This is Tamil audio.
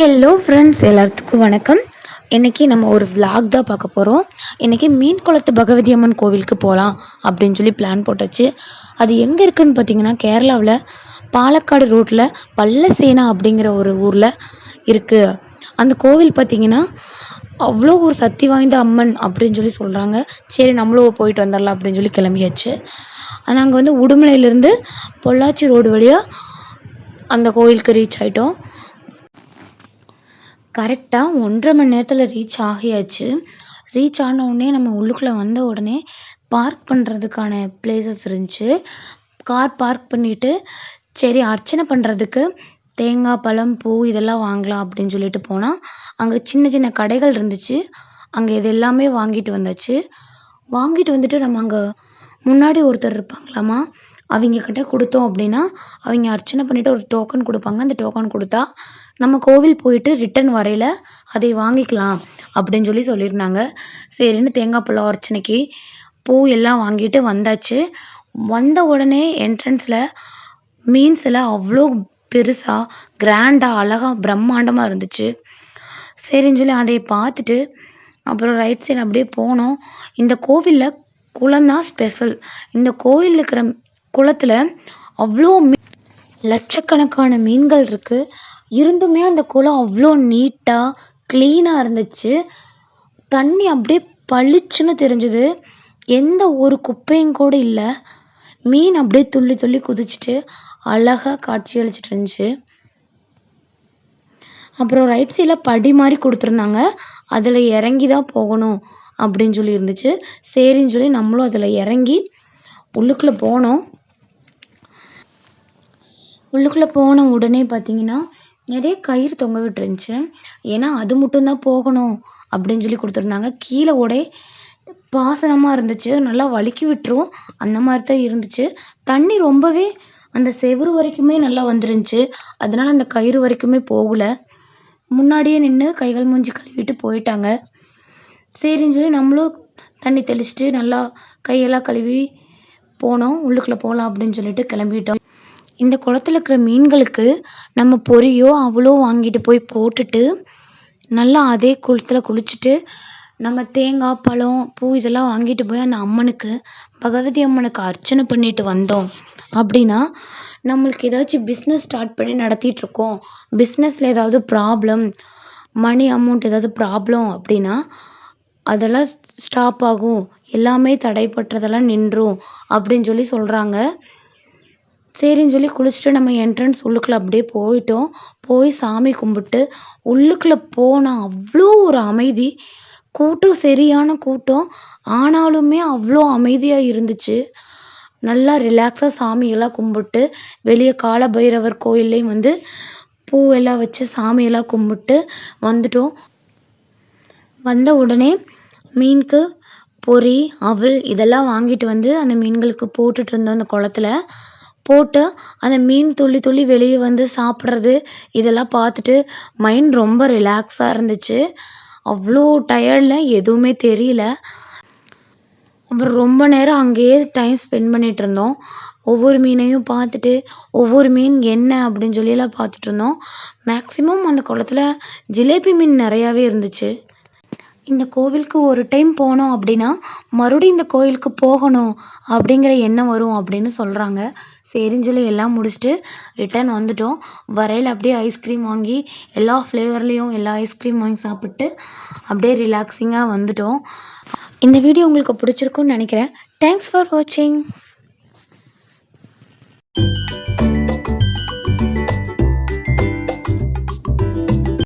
ஹலோ ஃப்ரெண்ட்ஸ் எல்லாத்துக்கும் வணக்கம். இன்றைக்கி நம்ம ஒரு vlog தான் பார்க்க போகிறோம் இன்றைக்கி மீன் குளத்து பகவதி அம்மன் கோவிலுக்கு போகலாம் அப்படின்னு சொல்லி பிளான் போட்டாச்சு. அது எங்கே இருக்குதுன்னு பார்த்தீங்கன்னா கேரளாவில் பாலக்காடு ரோட்டில் பல்லசேனா அப்படிங்கிற ஒரு ஊரில் இருக்குது அந்த கோவில் பார்த்தீங்கன்னா அவ்வளோ ஒரு சக்தி வாய்ந்த அம்மன் அப்படின்னு சொல்லி சொல்கிறாங்க சரி நம்மளும் போயிட்டு வந்துடலாம் அப்படின்னு சொல்லி கிளம்பியாச்சு. நாங்கள் வந்து உடுமலையிலேருந்து பொள்ளாச்சி ரோடு வழியாக அந்த கோவிலுக்கு ரீச் ஆகிட்டோம் கரெக்டாக ஒன்றரை மணி நேரத்தில் ரீச் ஆகியாச்சு. ரீச் ஆன உடனே நம்ம உள்ளுக்குள்ளே வந்த உடனே பார்க் பண்ணுறதுக்கான பிளேசஸ் இருந்துச்சு. கார் பார்க் பண்ணிவிட்டு சரி அர்ச்சனை பண்ணுறதுக்கு தேங்காய் பழம் பூ இதெல்லாம் வாங்கலாம் அப்படின்னு சொல்லிட்டு போனால் அங்கே சின்ன சின்ன கடைகள் இருந்துச்சு. அங்கே இது எல்லாமே வாங்கிட்டு வந்தாச்சு. வாங்கிட்டு வந்துட்டு நம்ம அங்கே முன்னாடி ஒருத்தர் இருப்பாங்களாம்மா அவங்கக்கிட்ட கொடுத்தோம் அப்படின்னா அவங்க அர்ச்சனை பண்ணிவிட்டு ஒரு டோக்கன் கொடுப்பாங்க. அந்த டோக்கன் கொடுத்தா நம்ம கோவில் போயிட்டு ரிட்டன் வரையில் அதை வாங்கிக்கலாம் அப்படின்னு சொல்லி சொல்லியிருந்தாங்க. சரின்னு தேங்காய் பழம் அர்ச்சனைக்கு பூ எல்லாம் வாங்கிட்டு வந்தாச்சு. வந்த உடனே என்ட்ரன்ஸில் மீன்ஸில் அவ்வளோ பெருசாக கிராண்டாக அழகாக பிரம்மாண்டமாக இருந்துச்சு. சரின்னு சொல்லி அதை பார்த்துட்டு அப்புறம் ரைட் சைடு அப்படியே போனோம். இந்த கோவிலில் குளம் தான் ஸ்பெஷல் இந்த கோவில் இருக்கிற குளத்தில் அவ்வளோ மீ லட்சக்கணக்கான மீன்கள் இருக்குது இருந்துமே அந்த குளம் அவ்வளோ நீட்டாக க்ளீனாக இருந்துச்சு. தண்ணி அப்படியே பளிச்சுன்னு தெரிஞ்சுது. எந்த ஒரு குப்பையும் கூட இல்லை. மீன் அப்படியே துள்ளி துள்ளி குதிச்சுட்டு அழகாக காட்சி அளிச்சிட்டு இருந்துச்சு. அப்புறம் ரைட் சைடில் படி மாதிரி கொடுத்துருந்தாங்க. அதில் இறங்கி தான் போகணும் அப்படின்னு சொல்லி இருந்துச்சு. சரின்னு சொல்லி நம்மளும் அதில் இறங்கி உள்ளுக்குள்ளே போனோம். உள்ளுக்குள்ளே போன உடனே பார்த்தீங்கன்னா நிறைய கயிறு தொங்க விட்டுருந்துச்சு ஏன்னா அது மட்டும்தான் போகணும் அப்படின்னு சொல்லி கொடுத்துருந்தாங்க. கீழே ஒரே பாசனமாக இருந்துச்சு. நல்லா வழுக்கி விட்டுரும். அந்த மாதிரி தான் இருந்துச்சு. தண்ணி ரொம்பவே அந்த செவுரு வரைக்குமே நல்லா வந்துருந்துச்சு. அதனால அந்த கயிறு வரைக்குமே போகல. முன்னாடியே நின்று கைகள் மூஞ்சி கழுவிட்டு போயிட்டாங்க. சரின்னு சொல்லி நம்மளும் தண்ணி தெளிச்சிட்டு நல்லா கையெல்லாம் கழுவி போனோம். உள்ளுக்குள்ளே போகலாம் அப்படின்னு சொல்லிட்டு கிளம்பிட்டோம். இந்த குளத்துல இருக்கிற மீன்களுக்கு நம்ம பொரியோ அவ்வளோ வாங்கிட்டு போய் போட்டுட்டு நல்லா அதே குளத்துல குளிச்சுட்டு நம்ம தேங்காய் பழம் பூ இதெல்லாம் வாங்கிட்டு போய் அந்த அம்மனுக்கு பகவதி அம்மனுக்கு அர்ச்சனை பண்ணிட்டு வந்தோம். அப்படின்னா நம்மளுக்கு ஏதாச்சும் பிஸ்னஸ் ஸ்டார்ட் பண்ணி நடத்திட்டு இருக்கோம். பிஸ்னஸில் ஏதாவது ப்ராப்ளம் மணி அமௌண்ட் ஏதாவது ப்ராப்ளம் அப்படின்னா அதெல்லாம் ஸ்டாப் ஆகும். எல்லாமே தடைப்பட்டதெல்லாம் நின்றும் அப்படின்னு சொல்லி சொல்கிறாங்க சரின்னு சொல்லி குளிச்சுட்டு நம்ம என்ட்ரன்ஸ் உள்ளுக்குள்ளே அப்படியே போயிட்டோம். போய் சாமி கும்பிட்டு உள்ளுக்குள்ளே போனால் அவ்வளோ ஒரு அமைதி. கூட்டம் சரியான கூட்டம். ஆனாலுமே அவ்வளோ அமைதியாக இருந்துச்சு. நல்லா ரிலாக்ஸாக சாமியெல்லாம் கும்பிட்டு வெளியே கால பைரவர் கோயில்லையும் வந்து பூவெல்லாம் வச்சு சாமியெல்லாம் கும்பிட்டு வந்துட்டோம். வந்த உடனே மீனுக்கு பொரி அவல் இதெல்லாம் வாங்கிட்டு வந்து அந்த மீன்களுக்கு போட்டுட்டு இருந்தோம் அந்த குளத்துல. போட்டு அந்த மீன் துள்ளி துள்ளி வெளியே வந்து சாப்பிட்றது இதெல்லாம் பார்த்துட்டு மைண்ட் ரொம்ப ரிலாக்ஸாக இருந்துச்சு. அவ்வளோ டயர்டில் எதுவுமே தெரியல. அப்புறம் ரொம்ப நேரம் அங்கேயே டைம் ஸ்பெண்ட் பண்ணிகிட்டு இருந்தோம். ஒவ்வொரு மீனையும் பார்த்துட்டு ஒவ்வொரு மீன் என்ன அப்படின்னு சொல்லியெல்லாம் பார்த்துட்டு இருந்தோம். மேக்ஸிமம் அந்த குளத்துல ஜிலேபி மீன் நிறையாவே இருந்துச்சு. இந்த கோவிலுக்கு ஒரு டைம் போனோம் அப்படின்னா மறுபடியும் இந்த கோயிலுக்கு போகணும் அப்படிங்கிற எண்ணம் வரும் அப்படின்னு சொல்கிறாங்க சரின்னு சொல்லி எல்லாம் முடிச்சுட்டு ரிட்டர்ன் வந்துட்டோம். வரையில் அப்படியே ஐஸ்கிரீம் வாங்கி எல்லா ஃப்ளேவர்லேயும் எல்லா ஐஸ்கிரீம் வாங்கி சாப்பிட்டு அப்படியே ரிலாக்ஸிங்காக வந்துட்டோம். இந்த வீடியோ உங்களுக்கு பிடிச்சிருக்குன்னு நினைக்கிறேன். தேங்க்ஸ் ஃபார் வாட்சிங்